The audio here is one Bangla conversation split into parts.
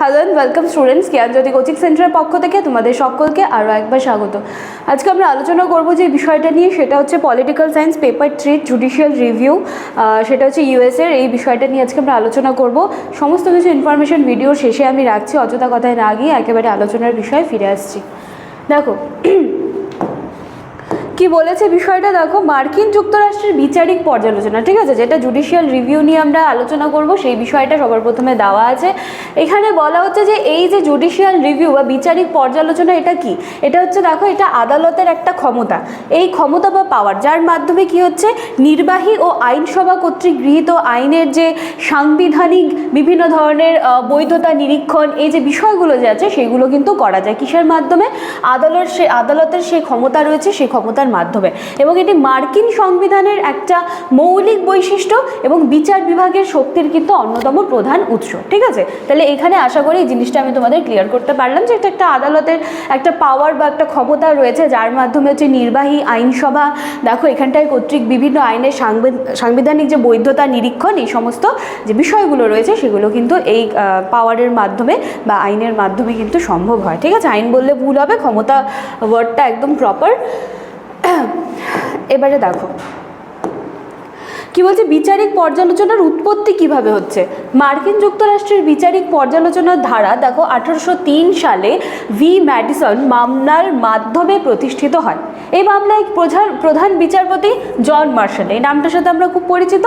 Hello and welcome students Gyanjyoti coaching সেন্টারের পক্ষ থেকে তোমাদের সকলকে আরও একবার স্বাগত। আজকে আমরা আলোচনা করব যে বিষয়টা নিয়ে, সেটা হচ্ছে political science paper three judicial review সেটা হচ্ছে ইউএসের এই বিষয়টা নিয়ে আজকে আমরা আলোচনা করব। সমস্ত কিছু ইনফরমেশন ভিডিওর শেষে আমি রাখছি, অযথা কথায় না গিয়ে একেবারে আলোচনার বিষয়ে ফিরে আসছি। দেখো কি বলেছে বিষয়টা? দেখো, মার্কিন যুক্তরাষ্ট্রের বিচারিক পর্যালোচনা, ঠিক আছে? যেটা জুডিশিয়াল রিভিউ নিয়ে আমরা আলোচনা করব, সেই বিষয়টা সবার প্রথমে দেওয়া আছে। এখানে বলা হচ্ছে যে, এই যে জুডিশিয়াল রিভিউ বা বিচারিক পর্যালোচনা, এটা কি? এটা হচ্ছে, দেখো, এটা আদালতের একটা ক্ষমতা। এই ক্ষমতা বা পাওয়ার যার মাধ্যমে কি হচ্ছে? নির্বাহী ও আইনসভা কর্তৃক গৃহীত আইনের যে সাংবিধানিক বিভিন্ন ধরনের বৈধতা নিরীক্ষণ, এই যে বিষয়গুলো যে আছে, সেগুলো কিন্তু করা যায়। কিসের মাধ্যমে? আদালত সে, আদালতের সেই ক্ষমতা রয়েছে সেই ক্ষমতার মাধ্যমে। এবং এটি মার্কিন সংবিধানের একটা মৌলিক বৈশিষ্ট্য এবং বিচার বিভাগের শক্তির কিন্তু অন্যতম প্রধান উৎস। ঠিক আছে? তাহলে এখানে আশা করি এই জিনিসটা আমি তোমাদের ক্লিয়ার করতে পারলাম যে এটা একটা আদালতের একটা পাওয়ার বা একটা ক্ষমতা রয়েছে, যার মাধ্যমে হচ্ছে নির্বাহী আইনসভা, দেখো এখানটায় কর্তৃক বিভিন্ন আইনের সাংবিধ- সাংবিধানিক যে বৈধতা নিরীক্ষণ, এই সমস্ত যে বিষয়গুলো রয়েছে, সেগুলো কিন্তু এই পাওয়ারের মাধ্যমে বা আইনের মাধ্যমে কিন্তু সম্ভব হয়। ঠিক আছে? আইন বললে ভুল হবে, ক্ষমতা ওয়ার্ডটা একদম প্রপার এবারে দেখো। কি বলছে? বিচারিক পর্যালোচনার উৎপত্তি কীভাবে হচ্ছে? মার্কিন যুক্তরাষ্ট্রের বিচারিক পর্যালোচনার ধারা দেখো, আঠারোশো তিন সালে ভি ম্যাডিসন মামলার মাধ্যমে প্রতিষ্ঠিত হয়। এই মামলায় প্রধান প্রধান বিচারপতি জন মার্শাল। এই নামটার সাথে আমরা খুব পরিচিত।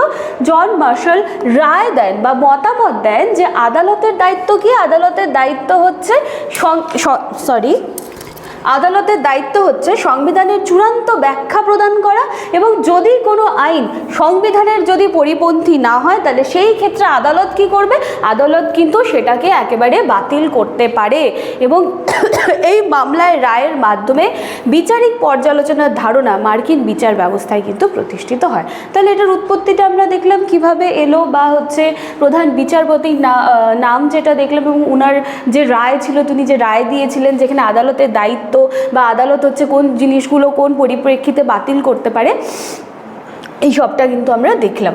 জন মার্শাল রায় দেন বা মতামত দেন যে আদালতের দায়িত্ব কি? আদালতের দায়িত্ব হচ্ছে সরি আদালতের দায়িত্ব হচ্ছে সংবিধানের চূড়ান্ত ব্যাখ্যা প্রদান করা এবং যদি কোনো আইন সংবিধানের যদি পরিপন্থী না হয়, তাহলে সেই ক্ষেত্রে আদালত কি করবে? আদালত কিন্তু সেটাকে একেবারে বাতিল করতে পারে। এবং এই মামলায় রায়ের মাধ্যমে বিচারিক পর্যালোচনার ধারণা মার্কিন বিচার ব্যবস্থায় কিন্তু প্রতিষ্ঠিত হয়। তাহলে এটার উৎপত্তিটা আমরা দেখলাম কীভাবে এলো বা হচ্ছে প্রধান বিচারপতির নাম যেটা দেখলাম এবং উনার যে রায় ছিল, তিনি যে রায় দিয়েছিলেন যেখানে আদালতের দায়িত্ব বা আদালত হচ্ছে কোন জিনিসগুলো কোন পরিপ্রেক্ষিতে বাতিল করতে পারে, এই সবটা কিন্তু আমরা দেখলাম।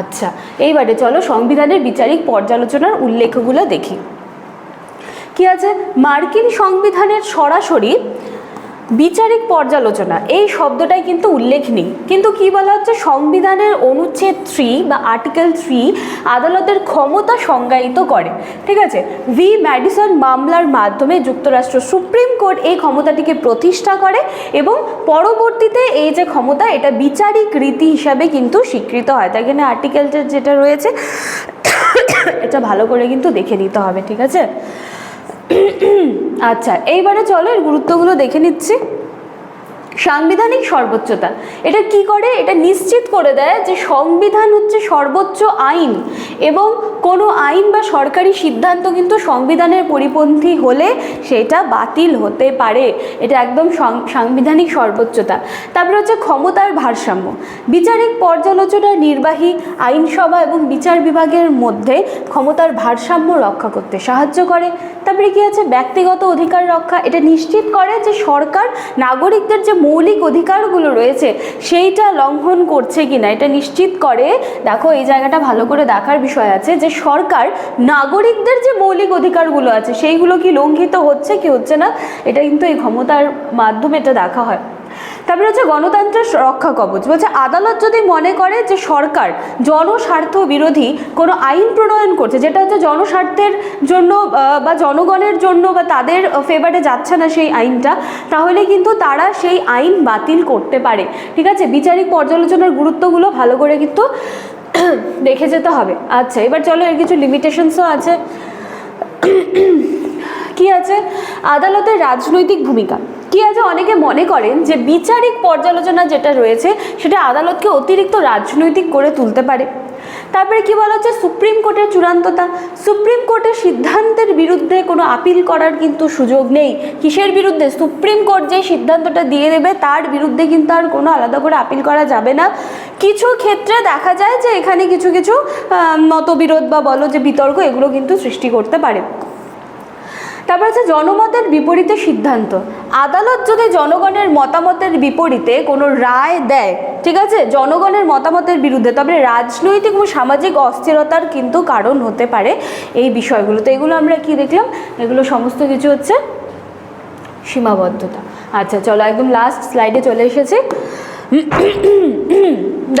আচ্ছা এইবারে চলো সংবিধানের বিচারিক পর্যালোচনার উল্লেখগুলো দেখি। কি আছে? মার্কিন সংবিধানের সরাসরি বিচারিক পর্যালোচনা, এই শব্দটাই কিন্তু উল্লেখ নেই। কিন্তু কি বলা হচ্ছে? সংবিধানের অনুচ্ছেদ থ্রি বা আর্টিকেল থ্রি আদালতের ক্ষমতা সংজ্ঞায়িত করে। ঠিক আছে? ভি ম্যাডিসন মামলার মাধ্যমে যুক্তরাষ্ট্র সুপ্রিম কোর্ট এই ক্ষমতাটিকে প্রতিষ্ঠা করে এবং পরবর্তীতে এই যে ক্ষমতা, এটা বিচারিক রীতি হিসাবে কিন্তু স্বীকৃত হয়। তাই এখানে আর্টিকেলটা যেটা রয়েছে, এটা ভালো করে কিন্তু দেখে নিতে হবে। ঠিক আছে? আচ্ছা এইবারে চলো এর গুরুত্বগুলো দেখে নিচ্ছি। সাংবিধানিক সর্বোচ্চতা। এটা কি করে? এটা নিশ্চিত করে দেয় যে সংবিধান হচ্ছে সর্বোচ্চ আইন এবং কোনো আইন বা সরকারি সিদ্ধান্ত কিন্তু সংবিধানের পরিপন্থী হলে সেটা বাতিল হতে পারে। এটা একদম সাংবিধানিক সর্বোচ্চতা। তারপরে হচ্ছে ক্ষমতার ভারসাম্য। বিচারিক পর্যালোচনা নির্বাহী আইনসভা এবং বিচার বিভাগের মধ্যে ক্ষমতার ভারসাম্য রক্ষা করতে সাহায্য করে। তারপরে কি আছে? ব্যক্তিগত অধিকার রক্ষা। এটা নিশ্চিত করে যে সরকার নাগরিকদের যে মৌলিক অধিকারগুলো রয়েছে, সেইটা লঙ্ঘন করছে কিনা, এটা নিশ্চিত করে, দেখো এই জায়গাটা ভালো করে দেখার বিষয় আছে যে সরকার নাগরিকদের যে মৌলিক অধিকারগুলো আছে, সেইগুলো কি লঙ্ঘিত হচ্ছে কি হচ্ছে না, এটা কিন্তু এই ক্ষমতার মাধ্যমে এটা দেখা হয়। তারপরে হচ্ছে গণতন্ত্রের রক্ষা কবচ। বলছে, আদালত যদি মনে করে যে সরকার জনস্বার্থ বিরোধী কোনো আইন প্রণয়ন করছে, যেটা হচ্ছে জনস্বার্থের জন্য বা জনগণের জন্য বা তাদের ফেভারে যাচ্ছে না সেই আইনটা, তাহলে কিন্তু তারা সেই আইন বাতিল করতে পারে। ঠিক আছে? বিচারিক পর্যালোচনার গুরুত্বগুলো ভালো করে কিন্তু দেখে যেতে হবে। আচ্ছা এবার চলো এর কিছু লিমিটেশনসও আছে। কি আছে? আদালতের রাজনৈতিক ভূমিকা। কি আছে অনেকে মনে করেন যে বিচারিক পর্যালোচনা যেটা রয়েছে, সেটা আদালতকে অতিরিক্ত রাজনৈতিক করে তুলতে পারে? তারপরে কি বলা হচ্ছে? সুপ্রিম কোর্টের চূড়ান্ততা। সুপ্রিম কোর্টের সিদ্ধান্তের বিরুদ্ধে কোনো আপিল করার কিন্তু সুযোগ নেই। কিসের বিরুদ্ধে? সুপ্রিম কোর্ট যে সিদ্ধান্তটা দিয়ে দেবে, তার বিরুদ্ধে কিন্তু আর কোনো আলাদা করে আপিল করা যাবে না। কিছু ক্ষেত্রে দেখা যায় যে এখানে কিছু কিছু মতবিরোধ বা বলো যে বিতর্ক, এগুলো কিন্তু সৃষ্টি করতে পারে। তারপর হচ্ছে জনমতের বিপরীতে সিদ্ধান্ত। আদালত যদি জনগণের মতামতের বিপরীতে কোনো রায় দেয়, ঠিক আছে? জনগণের মতামতের বিরুদ্ধে, তবে রাজনৈতিক ও সামাজিক অস্থিরতার কিন্তু কারণ হতে পারে এই বিষয়গুলো। তো এগুলো আমরা কি দেখলাম? এগুলো সমস্ত কিছু হচ্ছে সীমাবদ্ধতা। আচ্ছা চলো একদম লাস্ট স্লাইডে চলে এসেছি।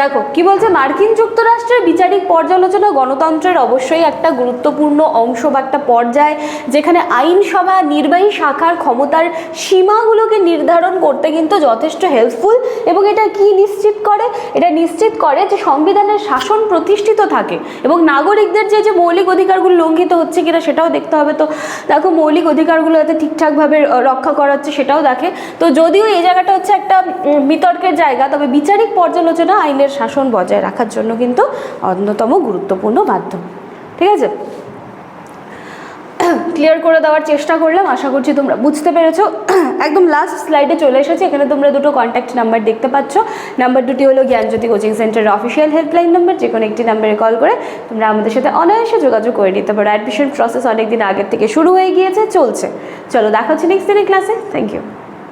দেখো, কি বলছে? মার্কিন যুক্তরাষ্ট্রের বিচারিক পর্যালোচনা গণতন্ত্রের অবশ্যই একটা গুরুত্বপূর্ণ অংশ বা একটা পর্যায়, যেখানে আইনসভা, নির্বাহী শাখার ক্ষমতার সীমাগুলোকে নির্ধারণ করতে কিন্তু যথেষ্ট হেল্পফুল এবং এটা কি নিশ্চিত করে? এটা নিশ্চিত করে যে সংবিধানের শাসন প্রতিষ্ঠিত থাকে এবং নাগরিকদের যে যে মৌলিক অধিকারগুলো লঙ্ঘিত হচ্ছে কিনা সেটাও দেখতে হবে। তো দেখো, মৌলিক অধিকারগুলো যাতে ঠিকঠাকভাবে রক্ষা করা হচ্ছে সেটাও দেখে। তো যদিও এই জায়গাটা হচ্ছে একটা বিতর্কের বিতর্কের জায়গা, তবে বিচারিক পর্যালোচনা আইনের শাসন বজায় রাখার জন্য কিন্তু অন্যতম গুরুত্বপূর্ণ মাধ্যম। ঠিক আছে? ক্লিয়ার করে দেওয়ার চেষ্টা করলাম, আশা করছি তোমরা বুঝতে পেরেছ। একদম লাস্ট স্লাইডে চলে এসেছি, এখানে তোমরা দুটো কন্ট্যাক্ট নাম্বার দেখতে পাচ্ছ। নাম্বার দুটি হলো জ্ঞানজ্যোতি কোচিং সেন্টারের অফিসিয়াল হেল্পলাইন নাম্বার যে কোনো একটি নাম্বারে কল করে তোমরা আমাদের সাথে অনায়াসে যোগাযোগ করে নিতে পারো। অ্যাডমিশন প্রসেস অনেক দিন আগের থেকে শুরু হয়ে গিয়েছে, চলছে। চলো, দেখা হচ্ছে নেক্সট দিনের ক্লাসে থ্যাংক ইউ